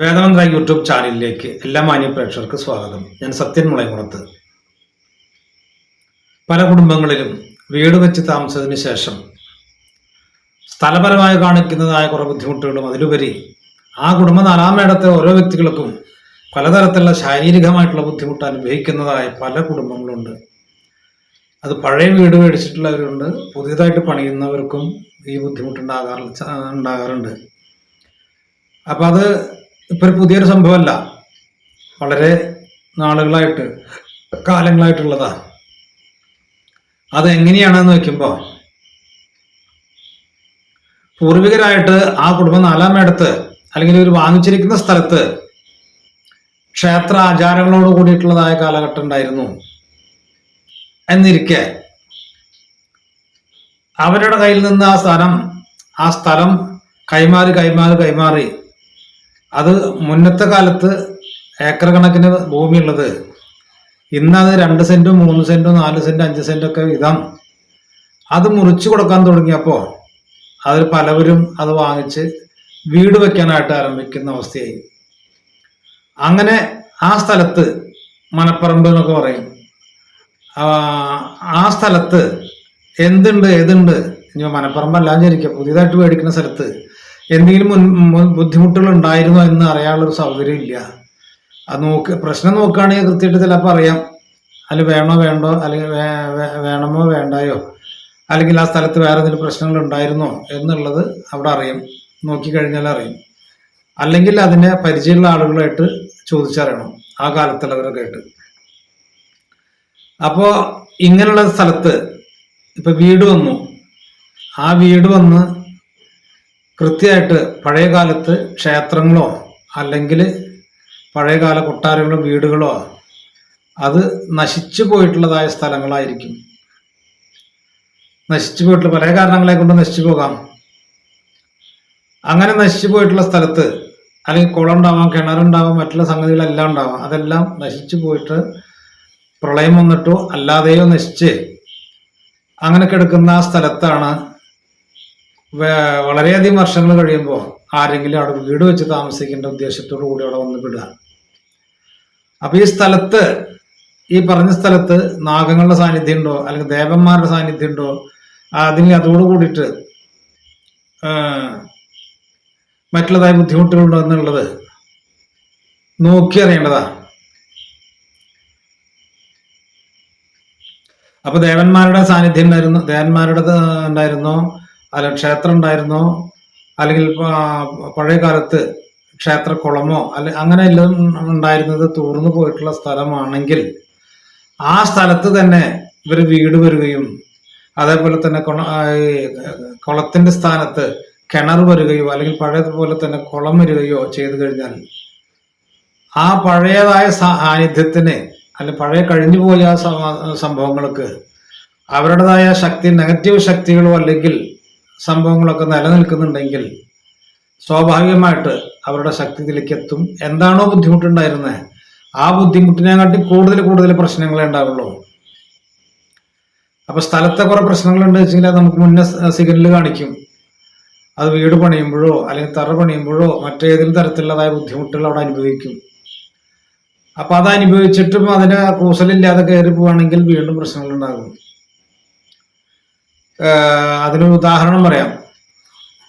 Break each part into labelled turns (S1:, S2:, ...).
S1: വേദമന്ത്ര YouTube ചാനലിലേക്ക് എല്ലാ മാന്യ പ്രേക്ഷകർക്ക് സ്വാഗതം. ഞാൻ സത്യൻ മുളയംകുളത്ത്. പല കുടുംബങ്ങളിലും വീട് വെച്ച് താമസത്തിന് ശേഷം സ്ഥലപരമായി കാണിക്കുന്നതായ കുറേ ബുദ്ധിമുട്ടുകളും അതിലുപരി ആ കുടുംബ നാലാമേടത്തെ ഓരോ വ്യക്തികൾക്കും പലതരത്തിലുള്ള ശാരീരികമായിട്ടുള്ള ബുദ്ധിമുട്ട് അനുഭവിക്കുന്നതായ പല കുടുംബങ്ങളുണ്ട്. അത് പഴയ വീട് മേടിച്ചിട്ടുള്ളവരുണ്ട്. പുതിയതായിട്ട് പണിയുന്നവർക്കും ഈ ബുദ്ധിമുട്ടുണ്ടാകാറ് ഉണ്ടാകാറുണ്ട്. അപ്പം അത് ഇപ്പൊ ഒരു പുതിയൊരു സംഭവമല്ല. വളരെ നാളുകളായിട്ട് കാലങ്ങളായിട്ടുള്ളതാ. അതെങ്ങനെയാണെന്ന് വെക്കുമ്പോൾ പൂർവികരായിട്ട് ആ കുടുംബം നാലാം മേടത്ത് അല്ലെങ്കിൽ ഒരു വാങ്ങിച്ചിരിക്കുന്ന സ്ഥലത്ത് ക്ഷേത്ര ആചാരങ്ങളോട് കൂടിയിട്ടുള്ളതായ കാലഘട്ടം ഉണ്ടായിരുന്നു എന്നിരിക്കെ അവരുടെ കയ്യിൽ നിന്ന് ആ സ്ഥലം ആ സ്ഥലം കൈമാറി കൈമാറി കൈമാറി അത് മുന്നത്തെ കാലത്ത് ഏക്കർ കണക്കിന് ഭൂമിയുള്ളത്. ഇന്ന് അത് രണ്ട് സെന്റും മൂന്ന് സെന്റും നാല് സെന്റ് അഞ്ച് സെന്റൊക്കെ വിധം അത് മുറിച്ചു കൊടുക്കാൻ തുടങ്ങിയപ്പോൾ അവർ പലവരും അത് വാങ്ങിച്ച് വീട് വെക്കാനായിട്ട് ആരംഭിക്കുന്ന അവസ്ഥയായി. അങ്ങനെ ആ സ്ഥലത്ത് മനപ്പറമ്പ് എന്നൊക്കെ പറയും. ആ, ആ സ്ഥലത്ത് എന്തുണ്ട് ഏതുണ്ട്? ഇനി മണപ്പറമ്പ് അല്ലാതെ ഇരിക്കുക പുതിയതായിട്ട് മേടിക്കുന്ന സ്ഥലത്ത് എന്തെങ്കിലും ബുദ്ധിമുട്ടുകൾ ഉണ്ടായിരുന്നോ എന്ന് അറിയാനുള്ളൊരു സൗകര്യം ഇല്ല അത് നോക്ക് പ്രശ്നം നോക്കുകയാണെങ്കിൽ കൃത്യമായിട്ട് ചിലപ്പോൾ അറിയാം. അതിൽ വേണോ വേണ്ടോ അല്ലെങ്കിൽ വേണമോ വേണ്ടായോ അല്ലെങ്കിൽ ആ സ്ഥലത്ത് വേറെ എന്തെങ്കിലും പ്രശ്നങ്ങൾ ഉണ്ടായിരുന്നോ എന്നുള്ളത് അവിടെ അറിയാം. നോക്കിക്കഴിഞ്ഞാൽ അറിയും. അല്ലെങ്കിൽ അതിനെ പരിചയമുള്ള ആളുകളായിട്ട് ചോദിച്ചറിയണം ആ കാലത്തുള്ളവരൊക്കെ ആയിട്ട്. അപ്പോൾ ഇങ്ങനെയുള്ള സ്ഥലത്ത് ഇപ്പൊ വീട് വന്നു. ആ വീട് വന്ന് കൃത്യമായിട്ട് പഴയ കാലത്ത് ക്ഷേത്രങ്ങളോ അല്ലെങ്കിൽ പഴയകാല കൊട്ടാരങ്ങളോ വീടുകളോ അത് നശിച്ചു പോയിട്ടുള്ളതായ സ്ഥലങ്ങളായിരിക്കും. നശിച്ചു പോയിട്ടുള്ള പല കാരണങ്ങളെ കൊണ്ട് നശിച്ചു പോകാം. അങ്ങനെ നശിച്ചു പോയിട്ടുള്ള സ്ഥലത്ത് അല്ലെങ്കിൽ കുളം ഉണ്ടാവാം കിണറുണ്ടാവാം മറ്റുള്ള സംഗതികളെല്ലാം ഉണ്ടാവാം. അതെല്ലാം നശിച്ചു പോയിട്ട് പ്രളയം വന്നിട്ടോ അല്ലാതെയോ നശിച്ച് അങ്ങനെ കിടക്കുന്ന ആ സ്ഥലത്താണ് വളരെയധികം വർഷങ്ങൾ കഴിയുമ്പോൾ ആരെങ്കിലും അവിടെ വീട് വെച്ച് താമസിക്കേണ്ട ഉദ്ദേശത്തോടു കൂടി അവിടെ വന്ന് വിടുക അപ്പൊ ഈ സ്ഥലത്ത് ഈ പറഞ്ഞ സ്ഥലത്ത് നാഗങ്ങളുടെ സാന്നിധ്യം ഉണ്ടോ അല്ലെങ്കിൽ ദേവന്മാരുടെ സാന്നിധ്യം ഉണ്ടോ അതിന് അതോട് കൂടിയിട്ട് മറ്റുള്ളതായ ബുദ്ധിമുട്ടുകളുണ്ടോ എന്നുള്ളത് നോക്കി അറിയേണ്ടതാ. അപ്പൊ ദേവന്മാരുടെ സാന്നിധ്യം ഉണ്ടായിരുന്നു ദേവന്മാരുടെ ഉണ്ടായിരുന്നോ? അല്ല ക്ഷേത്രം ഉണ്ടായിരുന്നോ അല്ലെങ്കിൽ പഴയ കാലത്ത് ക്ഷേത്ര കുളമോ അല്ലെ അങ്ങനെ എല്ലാം ഉണ്ടായിരുന്നത് തൂർന്നു പോയിട്ടുള്ള സ്ഥലമാണെങ്കിൽ ആ സ്ഥലത്ത് തന്നെ ഇവർ വീട് വരികയും അതേപോലെ തന്നെ കുള കുളത്തിന്റെ സ്ഥാനത്ത് കിണർ വരികയോ അല്ലെങ്കിൽ പഴയതുപോലെ തന്നെ കുളം വരികയോ ചെയ്തു കഴിഞ്ഞാൽ ആ പഴയതായ സാന്നിധ്യത്തിന് അല്ലെ പഴയ കഴിഞ്ഞു പോയ ആ സംഭവങ്ങൾക്ക് അവരുടേതായ ശക്തി നെഗറ്റീവ് ശക്തികളോ അല്ലെങ്കിൽ സംഭവങ്ങളൊക്കെ നിലനിൽക്കുന്നുണ്ടെങ്കിൽ സ്വാഭാവികമായിട്ട് അവരുടെ ശക്തിയിലേക്ക് എത്തും. എന്താണോ ബുദ്ധിമുട്ടുണ്ടായിരുന്നത് ആ ബുദ്ധിമുട്ടിനെക്കാട്ടി കൂടുതൽ കൂടുതൽ പ്രശ്നങ്ങളെ ഉണ്ടാവുള്ളൂ. അപ്പൊ സ്ഥലത്തെ കുറെ പ്രശ്നങ്ങളുണ്ട് വെച്ചെങ്കിൽ നമുക്ക് മുന്നേ സിഗ്നൽ കാണിക്കും. അത് വീട് പണിയുമ്പോഴോ അല്ലെങ്കിൽ തറ പണിയുമ്പോഴോ മറ്റേതെങ്കിലും തരത്തിലുള്ളതായ ബുദ്ധിമുട്ടുകൾ അവിടെ അനുഭവിക്കും. അപ്പൊ അത് അനുഭവിച്ചിട്ടും അതിന് കൂസലില്ലാതെ കയറി പോവാണെങ്കിൽ വീണ്ടും പ്രശ്നങ്ങൾ ഉണ്ടാകും. അതിനൊരു ഉദാഹരണം പറയാം.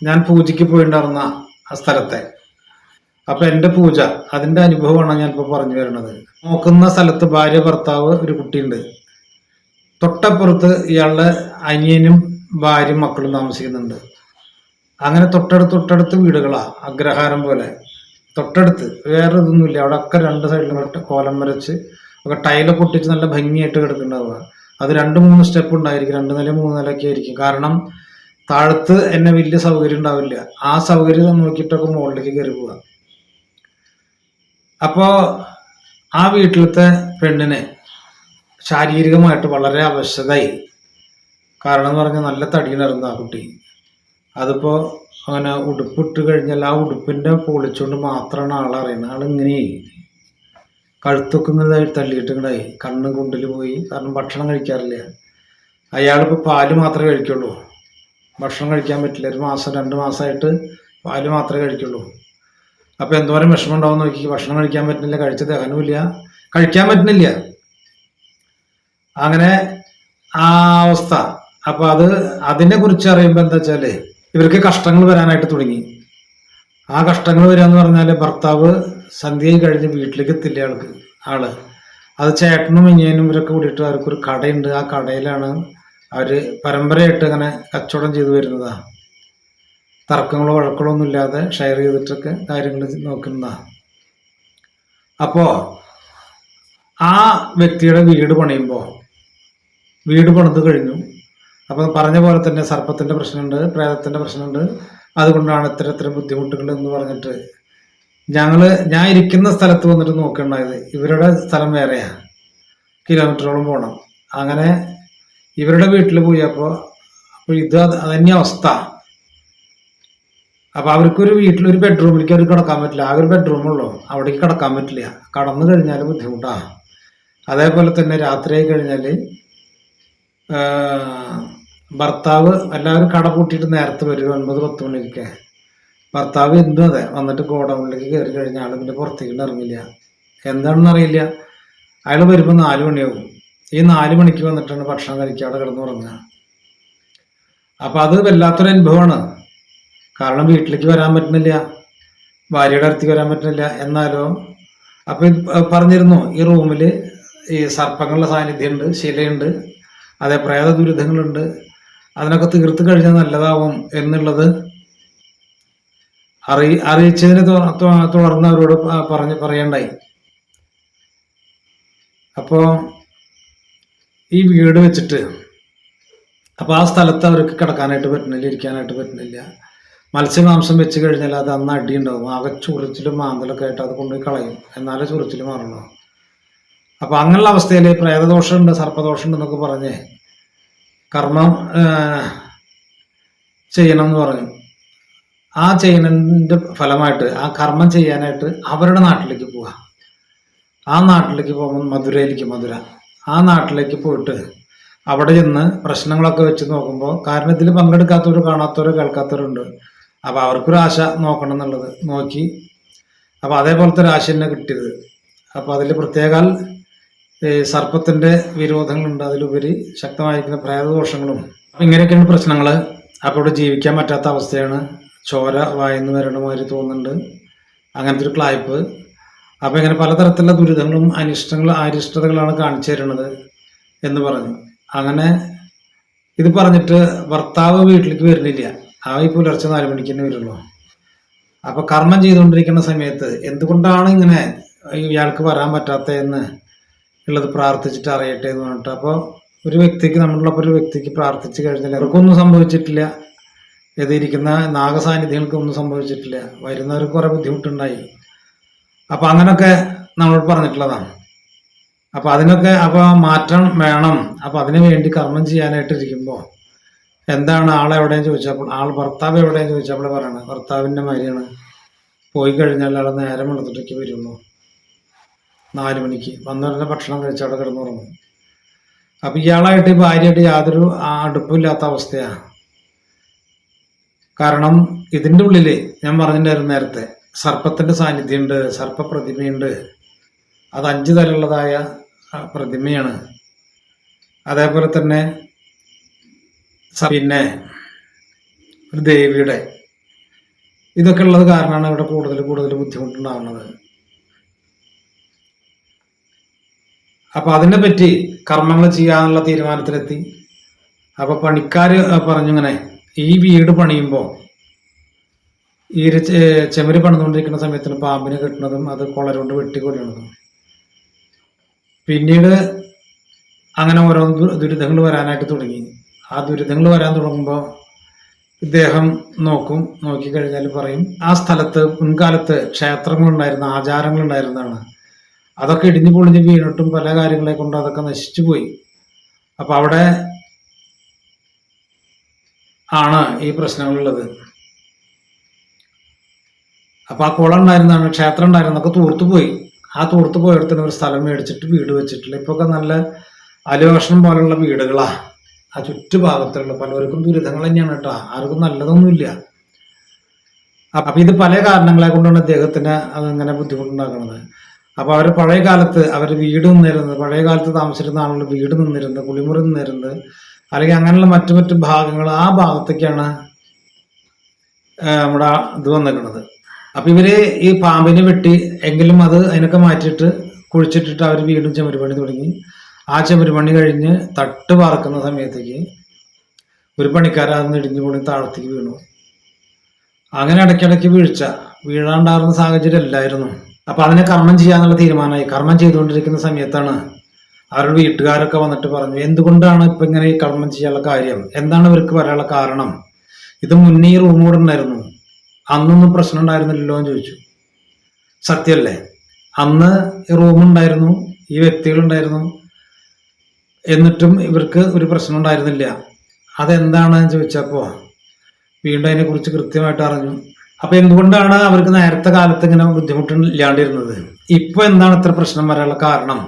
S1: ഞാൻ പൂജയ്ക്ക് പോയിണ്ടായിരുന്ന ആ സ്ഥലത്തെ. അപ്പൊ എന്റെ പൂജ അതിന്റെ അനുഭവമാണ് ഞാൻ ഇപ്പൊ പറഞ്ഞു വരുന്നത്. നോക്കുന്ന സ്ഥലത്ത് ഭാര്യ ഭർത്താവ് ഒരു കുട്ടിയുണ്ട്. തൊട്ടപ്പുറത്ത് ഇയാളുടെ അനിയനും ഭാര്യയും മക്കളും താമസിക്കുന്നുണ്ട്. അങ്ങനെ തൊട്ടടുത്ത് തൊട്ടടുത്ത് വീടുകളാ അഗ്രഹാരം പോലെ. തൊട്ടടുത്ത് വേറെ ഇതൊന്നുമില്ല അവിടെ ഒക്കെ രണ്ട് സൈഡിലും കോലം വരച്ച് ഒക്കെ ടൈലൊക്കെ ഒട്ടിച്ച് നല്ല ഭംഗിയായിട്ട് കിടക്കുന്നുണ്ടാവുക. അത് രണ്ട് മൂന്ന് സ്റ്റെപ്പ് ഉണ്ടായിരിക്കും. രണ്ട് നില മൂന്ന് നിലയൊക്കെ ആയിരിക്കും. കാരണം താഴത്ത് എന്നെ വലിയ സൗകര്യം ഉണ്ടാവില്ല. ആ സൗകര്യം നോക്കിയിട്ടൊക്കെ മുകളിലേക്ക് കയറി പോവുക അപ്പോ ആ വീട്ടിലത്തെ പെണ്ണിന് ശാരീരികമായിട്ട് വളരെ അവശതയായി കാരണം എന്ന് പറഞ്ഞാൽ നല്ല തടിയിലായിരുന്നു ആ കുട്ടി. അതിപ്പോ അങ്ങനെ ഉടുപ്പിട്ട് കഴിഞ്ഞാൽ ആ ഉടുപ്പിന്റെ പൊളിച്ചുകൊണ്ട് മാത്രമാണ് ആളറിയുന്നത്. ആളിങ്ങനെ കഴുത്തൊക്കെ ഇങ്ങനെ തള്ളിയിട്ട് ഇങ്ങടായി കണ്ണ് കുണ്ടിൽ പോയി. കാരണം ഭക്ഷണം കഴിക്കാറില്ല. അയാളിപ്പോൾ പാൽ മാത്രമേ കഴിക്കുള്ളൂ. ഭക്ഷണം കഴിക്കാൻ പറ്റില്ല. ഒരു മാസം രണ്ട് മാസമായിട്ട് പാൽ മാത്രമേ കഴിക്കുള്ളൂ. അപ്പോൾ എന്തോരം വിഷമം ഉണ്ടാവും നോക്കി. ഭക്ഷണം കഴിക്കാൻ പറ്റുന്നില്ല കഴിച്ച ദഹനമില്ല കഴിക്കാൻ പറ്റുന്നില്ല. അങ്ങനെ ആ അവസ്ഥ. അപ്പോൾ അത് അതിനെ കുറിച്ച് അറിയുമ്പോൾ എന്താ വെച്ചാൽ ഇവർക്ക് കഷ്ടങ്ങൾ വരാനായിട്ട് തുടങ്ങി. ആ കഷ്ടങ്ങൾ വരിക എന്ന് പറഞ്ഞാൽ ഭർത്താവ് സന്ധ്യയിൽ കഴിഞ്ഞ് വീട്ടിലേക്ക് എത്തില്ല ആൾക്ക്? ആൾ. അത് ചേട്ടനും ഇനിയനും ഇവരൊക്കെ കൂടിയിട്ട് അവർക്കൊരു കടയുണ്ട്. ആ കടയിലാണ് അവർ പരമ്പരയായിട്ട് അങ്ങനെ കച്ചവടം ചെയ്തു വരുന്നതാ. തർക്കങ്ങളോ വഴക്കുകളോ ഒന്നും ഇല്ലാതെ ഷെയർ ചെയ്തിട്ടൊക്കെ കാര്യങ്ങൾ നോക്കുന്നതാ. അപ്പോ ആ വ്യക്തിയുടെ വീട് പണിയുമ്പോൾ വീട് പണിത് കഴിഞ്ഞു. അപ്പൊ പറഞ്ഞ പോലെ തന്നെ സർപ്പത്തിന്റെ പ്രശ്നമുണ്ട് പ്രേതത്തിന്റെ പ്രശ്നമുണ്ട്. അതുകൊണ്ടാണ് ഇത്ര ബുദ്ധിമുട്ടുകൾ എന്ന് പറഞ്ഞിട്ട് ഞങ്ങൾ ഞാൻ ഇരിക്കുന്ന സ്ഥലത്ത് വന്നിട്ട് നോക്കണ്ടായത്. ഇവരുടെ സ്ഥലം വേറെയാ. കിലോമീറ്ററോളം പോകണം അങ്ങനെ ഇവരുടെ വീട്ടിൽ പോയപ്പോൾ അപ്പോൾ ഇത് അത് അതന്നെ അവസ്ഥ. അപ്പൊ അവർക്കൊരു വീട്ടിലൊരു ബെഡ്റൂമിലേക്ക് അവർ കിടക്കാൻ പറ്റില്ല. ആ ഒരു ബെഡ്റൂമുള്ളൂ. അവിടേക്ക് കിടക്കാൻ പറ്റില്ല. കടന്നു കഴിഞ്ഞാൽ ബുദ്ധിമുട്ടാ. അതേപോലെ തന്നെ രാത്രിയായി കഴിഞ്ഞാൽ ഭർത്താവ് എല്ലാവരും കട പൂട്ടിയിട്ട് നേരത്തെ വരും. ഒൻപത് പത്ത് മണിക്കൊക്കെ. ഭർത്താവ് എന്തും അതെ. വന്നിട്ട് ഗോഡൗണിലേക്ക് കയറി കഴിഞ്ഞാൽ ആൾ പിന്നെ പുറത്തേക്ക് ഇറങ്ങില്ല. എന്താണെന്ന് അറിയില്ല. അയാൾ വരുമ്പോൾ നാല് മണിയാവും. ഈ നാല് മണിക്ക് വന്നിട്ടാണ് ഭക്ഷണം കഴിക്കുക അവിടെ കിടന്നുറങ്ങുക അപ്പോൾ അത് വല്ലാത്തൊരു അനുഭവമാണ്. കാരണം വീട്ടിലേക്ക് വരാൻ പറ്റുന്നില്ല. ഭാര്യയുടെ അടുത്തേക്ക് വരാൻ പറ്റുന്നില്ല. എന്നാലോ അപ്പോൾ ഇത് പറഞ്ഞിരുന്നു ഈ റൂമിൽ ഈ സർപ്പങ്ങളുടെ സാന്നിധ്യമുണ്ട് ശിലയുണ്ട് അതേ പ്രേത ദുരിതങ്ങളുണ്ട്. അതിനൊക്കെ തീർത്ത് കഴിഞ്ഞാൽ നല്ലതാവും എന്നുള്ളത് അറി അറിയിച്ചതിനെ തുടർന്ന് അവരോട് പറഞ്ഞ് പറയണ്ടായി. അപ്പോ ഈ വീട് വെച്ചിട്ട് അപ്പൊ ആ സ്ഥലത്ത് അവർക്ക് കിടക്കാനായിട്ട് പറ്റുന്നില്ല ഇരിക്കാനായിട്ട് പറ്റുന്നില്ല. മത്സ്യമാംസം വെച്ച് കഴിഞ്ഞാൽ അത് അന്ന് അടി ഉണ്ടാവും ആകെ ചുറിച്ചിലും മാന്തലൊക്കെ ആയിട്ട് അത് കൊണ്ടുപോയി കളയും. എന്നാലേ ചുറിച്ചിൽ മാറണോ? അപ്പൊ അങ്ങനെയുള്ള അവസ്ഥയിൽ പ്രേതദോഷമുണ്ട് സർപ്പദോഷമുണ്ട് എന്നൊക്കെ പറഞ്ഞ് കർമ്മം ചെയ്യണം എന്ന് പറഞ്ഞു ആ ചെയ്യുന്നതിന്റെ ഫലമായിട്ട് ആ കർമ്മം ചെയ്യാനായിട്ട് അവരുടെ നാട്ടിലേക്ക് പോവുക ആ നാട്ടിലേക്ക് പോകുമ്പോൾ മധുരയിലേക്ക് മധുര. ആ നാട്ടിലേക്ക് പോയിട്ട് അവിടെ ചെന്ന് പ്രശ്നങ്ങളൊക്കെ വെച്ച് നോക്കുമ്പോൾ കാരണം ഇതിൽ പങ്കെടുക്കാത്തവർ കാണാത്തവർ കേൾക്കാത്തവരുണ്ട്. അപ്പോൾ അവർക്കൊരു ആശ നോക്കണം എന്നുള്ളത് നോക്കി. അപ്പോൾ അതേപോലത്തെ ഒരു ആശ തന്നെ കിട്ടിയത്. അപ്പോൾ അതിൽ പ്രത്യേകാൽ ഈ സർപ്പത്തിന്റെ വിരോധങ്ങളുണ്ട്. അതിലുപരി ശക്തമായിരിക്കുന്ന പ്രേതദോഷങ്ങളും. അപ്പൊ ഇങ്ങനെയൊക്കെയാണ് പ്രശ്നങ്ങൾ അപ്പോൾ ഇവിടെ ജീവിക്കാൻ പറ്റാത്ത അവസ്ഥയാണ്. ചോര വായന്ന് വരണ മാതിരി തോന്നുന്നുണ്ട്. അങ്ങനത്തെ ഒരു ക്ലായ്പ് അപ്പോൾ ഇങ്ങനെ പലതരത്തിലുള്ള ദുരിതങ്ങളും അനിഷ്ടങ്ങളും അരിഷ്ടതകളാണ് കാണിച്ചു തരുന്നത് എന്ന് പറഞ്ഞു. അങ്ങനെ ഇത് പറഞ്ഞിട്ട് ഭർത്താവ് വീട്ടിലേക്ക് വരുന്നില്ല. ആ ഈ പുലർച്ചെ നാല് മണിക്ക് തന്നെ വരുള്ളൂ. അപ്പം കർമ്മം ചെയ്തുകൊണ്ടിരിക്കുന്ന സമയത്ത് എന്തുകൊണ്ടാണ് ഇങ്ങനെ ഇയാൾക്ക് വരാൻ പറ്റാത്തതെന്ന് ഉള്ളത് പ്രാർത്ഥിച്ചിട്ട് അറിയട്ടെ എന്ന് പറഞ്ഞിട്ട് അപ്പോൾ ഒരു വ്യക്തിക്ക് നമ്മളുള്ളപ്പോൾ ഒരു വ്യക്തിക്ക് പ്രാർത്ഥിച്ചു കഴിഞ്ഞാൽ അവർക്കൊന്നും സംഭവിച്ചിട്ടില്ല. എതിരിക്കുന്ന നാഗസാന്നിധ്യങ്ങൾക്ക് ഒന്നും സംഭവിച്ചിട്ടില്ല. വരുന്നവർക്ക് കുറെ ബുദ്ധിമുട്ടുണ്ടായി. അപ്പൊ അങ്ങനൊക്കെ നമ്മൾ പറഞ്ഞിട്ടുള്ളതാണ്. അപ്പൊ അതിനൊക്കെ അപ്പോൾ മാറ്റം വേണം. അപ്പൊ അതിനു വേണ്ടി കർമ്മം ചെയ്യാനായിട്ടിരിക്കുമ്പോൾ എന്താണ് ആൾ എവിടെയും ചോദിച്ചപ്പോൾ ആൾ ഭർത്താവ് എവിടെയും ചോദിച്ചപ്പോൾ പറയണത്? ഭർത്താവിന്റെ മാതിരിയാണ് പോയി കഴിഞ്ഞാൽ ആൾ നേരം വെള്ളത്തിട്ടേക്ക് വരുള്ളൂ നാല് മണിക്ക്. വന്നവരുടെ ഭക്ഷണം കഴിച്ച് അവിടെ കിടന്നുറങ്ങും. അപ്പൊ ഇയാളായിട്ട് ഭാര്യയായിട്ട് യാതൊരു അടുപ്പില്ലാത്ത അവസ്ഥയാ. കാരണം ഇതിന്റെ ഉള്ളിൽ ഞാൻ പറഞ്ഞിട്ടുണ്ടായിരുന്നു നേരത്തെ സർപ്പത്തിന്റെ സാന്നിധ്യമുണ്ട് സർപ്പ പ്രതിമയുണ്ട് അത് അഞ്ച് തലമുള്ളതായ പ്രതിമയാണ്. അതേപോലെ തന്നെ പിന്നെ ഒരു ദേവിയുടെ. ഇതൊക്കെ ഉള്ളത് കാരണമാണ് ഇവിടെ കൂടുതൽ കൂടുതൽ ബുദ്ധിമുട്ടുണ്ടാകുന്നത് അപ്പൊ അതിനെ പറ്റി കർമ്മങ്ങൾ ചെയ്യാനുള്ള തീരുമാനത്തിലെത്തി. അപ്പൊ പണിക്കാർ പറഞ്ഞു ഇങ്ങനെ ഈ വീട് പണിയുമ്പോൾ ഈ ഒരു ചെമര് പണിതുകൊണ്ടിരിക്കുന്ന സമയത്തിന് പാമ്പിന് കിട്ടുന്നതും അത് കൊളരുകൊണ്ട് വെട്ടിക്കൊല്ലണതും പിന്നീട് അങ്ങനെ ഓരോ ദുരിതങ്ങൾ വരാനായിട്ട് തുടങ്ങി. ആ ദുരിതങ്ങൾ വരാൻ തുടങ്ങുമ്പോൾ ഇദ്ദേഹം നോക്കും നോക്കിക്കഴിഞ്ഞാൽ പറയും ആ സ്ഥലത്ത് മുൻകാലത്ത് ക്ഷേത്രങ്ങളുണ്ടായിരുന്ന ആചാരങ്ങളുണ്ടായിരുന്നതാണ്. അതൊക്കെ ഇടിഞ്ഞു പൊളിഞ്ഞ് വീണിട്ടും പല കാര്യങ്ങളെ കൊണ്ട് അതൊക്കെ നശിച്ചു പോയി. അപ്പൊ അവിടെ ആണ് ഈ പ്രശ്നങ്ങളുള്ളത്. അപ്പൊ ആ കുളം ഉണ്ടായിരുന്നാണ് ക്ഷേത്രം ഉണ്ടായിരുന്നൊക്കെ തൂർത്തു പോയി. ആ തൂർത്തു പോയിടത്തിന് ഒരു സ്ഥലം മേടിച്ചിട്ട് വീട് വെച്ചിട്ടില്ല. ഇപ്പൊക്കെ നല്ല അലോഷണം പോലുള്ള വീടുകളാ. ആ ചുറ്റുഭാഗത്തുള്ള പലവർക്കും ദുരിതങ്ങൾ തന്നെയാണ് കേട്ടോ. ആർക്കും നല്ലതൊന്നുമില്ല. അപ്പൊ ഇത് പല കാരണങ്ങളെ കൊണ്ടാണ് അദ്ദേഹത്തിന് അതങ്ങനെ ബുദ്ധിമുട്ടുണ്ടാക്കുന്നത്. അപ്പൊ അവർ പഴയ കാലത്ത് അവർ വീട് നിന്നിരുന്നത് പഴയ കാലത്ത് താമസിച്ചിരുന്ന ആളുകൾ വീട് നിന്നിരുന്നത് കുളിമുറി നിന്നിരുന്നത് അല്ലെങ്കിൽ അങ്ങനെയുള്ള മറ്റു മറ്റു ഭാഗങ്ങൾ ആ ഭാഗത്തേക്കാണ് നമ്മുടെ ഇത് വന്നിരിക്കുന്നത്. അപ്പൊ ഇവർ ഈ പാമ്പിനെ വെട്ടി എങ്കിലും അത് അതിനൊക്കെ മാറ്റിയിട്ട് കുഴിച്ചിട്ടിട്ട് അവർ വീണ്ടും ചെമരുപണി തുടങ്ങി. ആ ചെമരുപണി കഴിഞ്ഞ് തട്ട് പാർക്കുന്ന സമയത്തേക്ക് ഒരു പണിക്കാരൻ അതൊന്ന് ഇടിഞ്ഞു പൊളി താഴത്തേക്ക് വീണു. അങ്ങനെ ഇടയ്ക്കിടയ്ക്ക് വീഴ്ച. വീഴാണ്ടാകുന്ന സാഹചര്യം അല്ലായിരുന്നു. അപ്പൊ അതിനെ കർമ്മം ചെയ്യാന്നുള്ള തീരുമാനമായി. കർമ്മം ചെയ്തുകൊണ്ടിരിക്കുന്ന സമയത്താണ് അവരുടെ വീട്ടുകാരൊക്കെ വന്നിട്ട് പറഞ്ഞു എന്തുകൊണ്ടാണ് ഇപ്പൊ ഇങ്ങനെ ഈ കർമ്മം ചെയ്യാനുള്ള കാര്യം? എന്താണ് ഇവർക്ക് പറയാനുള്ള കാരണം? ഇത് മുന്നേ ഈ റൂം കൂടെ ഉണ്ടായിരുന്നു. അന്നൊന്നും പ്രശ്നം ഉണ്ടായിരുന്നില്ലല്ലോ എന്ന് ചോദിച്ചു. സത്യല്ലേ അന്ന് റൂമുണ്ടായിരുന്നു ഈ വ്യക്തികൾ ഉണ്ടായിരുന്നു. എന്നിട്ടും ഇവർക്ക് ഒരു പ്രശ്നം ഉണ്ടായിരുന്നില്ല. അതെന്താണെന്ന് ചോദിച്ചപ്പോ വീണ്ടും അതിനെ കുറിച്ച് കൃത്യമായിട്ട് അറിഞ്ഞു. അപ്പൊ എന്തുകൊണ്ടാണ് അവർക്ക് നേരത്തെ കാലത്ത് ഇങ്ങനെ ബുദ്ധിമുട്ട് ഇല്ലാണ്ടിരുന്നത് ഇപ്പൊ എന്താണ് ഇത്ര പ്രശ്നം വരാനുള്ള കാരണം?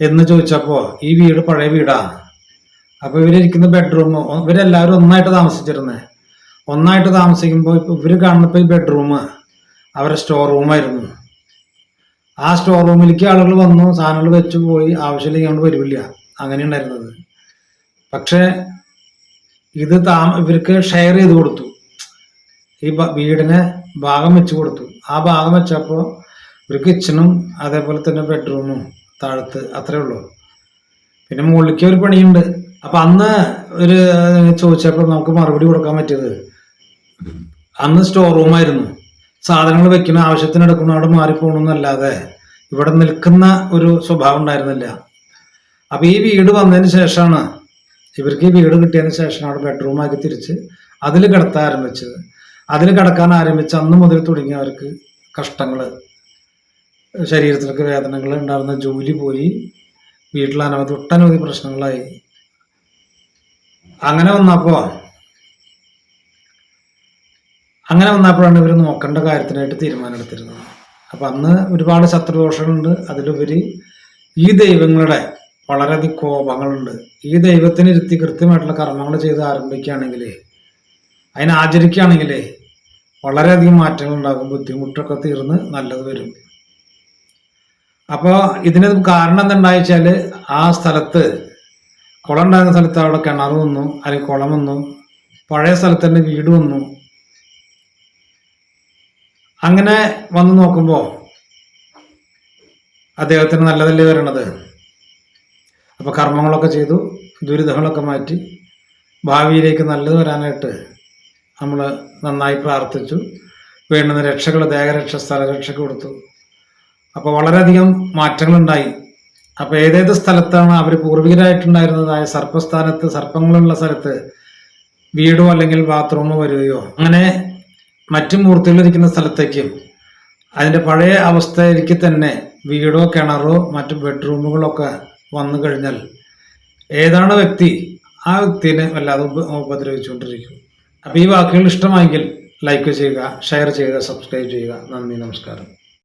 S1: എന്ന് ചോദിച്ചപ്പോ ഈ വീട് പഴയ വീടാ? അപ്പൊ ഇവരിക്കുന്ന ബെഡ്റൂം ഇവരെല്ലാവരും ഒന്നായിട്ട് താമസിച്ചിരുന്നേ. ഒന്നായിട്ട് താമസിക്കുമ്പോൾ ഇവർ കാണുന്നപ്പോ ഈ ബെഡ്റൂം അവരുടെ സ്റ്റോർ റൂമായിരുന്നു ആ സ്റ്റോർ റൂമിലേക്ക് ആളുകൾ വന്നു സാധനങ്ങൾ വെച്ച് പോയി ആവശ്യമില്ലെങ്കിൽ അങ്ങോട്ട് വരില്ല അങ്ങനെ ഉണ്ടായിരുന്നത്. പക്ഷെ ഇത് താ ഇവർക്ക് ഷെയർ ചെയ്ത് കൊടുത്തു. ഈ വീടിനെ ഭാഗം വെച്ച് കൊടുത്തു. ആ ഭാഗം വെച്ചപ്പോൾ ഒരു കിച്ചണും അതേപോലെ തന്നെ ബെഡ്റൂമും താഴത്ത് അത്രേ ഉള്ളൂ. പിന്നെ മുകളിലേക്ക് ഒരു പണിയുണ്ട്. അപ്പൊ അന്ന് ഒരു ചോദിച്ചപ്പോൾ നമുക്ക് മറുപടി കൊടുക്കാൻ പറ്റിയത് അന്ന് സ്റ്റോർ റൂമായിരുന്നു സാധനങ്ങൾ വെക്കുന്ന ആവശ്യത്തിന് എടുക്കുന്ന അവിടെ മാറിപ്പോകണമെന്നല്ലാതെ ഇവിടെ നിൽക്കുന്ന ഒരു സ്വഭാവം ഉണ്ടായിരുന്നില്ല. അപ്പൊ ഈ വീട് വന്നതിന് ശേഷമാണ് ഇവർക്ക് ഈ വീട് കിട്ടിയതിന് ശേഷം അവിടെ ബെഡ്റൂം ആക്കി തിരിച്ച് അതിൽ കിടത്താൻ ആരംഭിച്ചത്. അതിൽ കിടക്കാൻ ആരംഭിച്ച അന്ന് മുതൽ തുടങ്ങി അവർക്ക് ശരീരത്തിലൊക്കെ വേദനകൾ ഉണ്ടാകുന്ന ജോലി പോയി വീട്ടിൽ അനവധി ഒട്ടനവധി പ്രശ്നങ്ങളായി. അങ്ങനെ വന്നപ്പോ അങ്ങനെ വന്നപ്പോഴാണ് ഇവർ നോക്കേണ്ട കാര്യത്തിനായിട്ട് തീരുമാനമെടുത്തിരുന്നത്. അപ്പൊ അന്ന് ഒരുപാട് ശത്രുദോഷങ്ങളുണ്ട്. അതിലുപരി ഈ ദൈവങ്ങളുടെ വളരെയധികം കോപങ്ങളുണ്ട്. ഈ ദൈവത്തിന് ഇരുത്തി കൃത്യമായിട്ടുള്ള കർമ്മങ്ങൾ ചെയ്ത് ആരംഭിക്കുകയാണെങ്കിൽ അതിനെ ആചരിക്കുകയാണെങ്കിൽ വളരെയധികം മാറ്റങ്ങൾ ഉണ്ടാകും ബുദ്ധിമുട്ടൊക്കെ തീർന്ന് നല്ലത് വരും. അപ്പോൾ ഇതിന് കാരണം എന്തുണ്ടായി വെച്ചാൽ ആ സ്ഥലത്ത് കുളം ഉണ്ടായിരുന്ന സ്ഥലത്ത് അവിടെ കിണർ വന്നു അല്ലെങ്കിൽ കുളം വന്നു പഴയ സ്ഥലത്ത് തന്നെ വീട് വന്നു. അങ്ങനെ വന്നു നോക്കുമ്പോ അദ്ദേഹത്തിന് നല്ലതല്ലേ വരണത് അപ്പൊ കർമ്മങ്ങളൊക്കെ ചെയ്തു ദുരിതങ്ങളൊക്കെ മാറ്റി ഭാവിയിലേക്ക് നല്ലത് വരാനായിട്ട് നമ്മൾ നന്നായി പ്രാർത്ഥിച്ചു വേണ്ടുന്ന രക്ഷകൾ ദേഹരക്ഷ സ്ഥലരക്ഷ കൊടുത്തു. അപ്പോൾ വളരെയധികം മാറ്റങ്ങളുണ്ടായി. അപ്പോൾ ഏതേത് സ്ഥലത്താണ് അവർ പൂർവികരായിട്ടുണ്ടായിരുന്നതായ സർപ്പസ്ഥാനത്ത് സർപ്പങ്ങളുള്ള സ്ഥലത്ത് വീടോ അല്ലെങ്കിൽ ബാത്റൂമോ വരികയോ? അങ്ങനെ മറ്റു മൂർത്തികളിരിക്കുന്ന സ്ഥലത്തേക്കും അതിന്റെ പഴയ അവസ്ഥയിലേക്ക് തന്നെ വീടോ കിണറോ മറ്റു ബെഡ്റൂമുകളൊക്കെ വന്നു കഴിഞ്ഞാൽ ഏതാണ് വ്യക്തി ആ വ്യക്തിനെ വല്ലാതെ ഉപ ഉപദ്രവിച്ചുകൊണ്ടിരിക്കും. അപ്പോൾ ഈ വാക്കുകൾ ഇഷ്ടമായെങ്കിൽ ലൈക്ക് ചെയ്യുക ഷെയർ ചെയ്യുക സബ്സ്ക്രൈബ് ചെയ്യുക. നന്ദി നമസ്കാരം.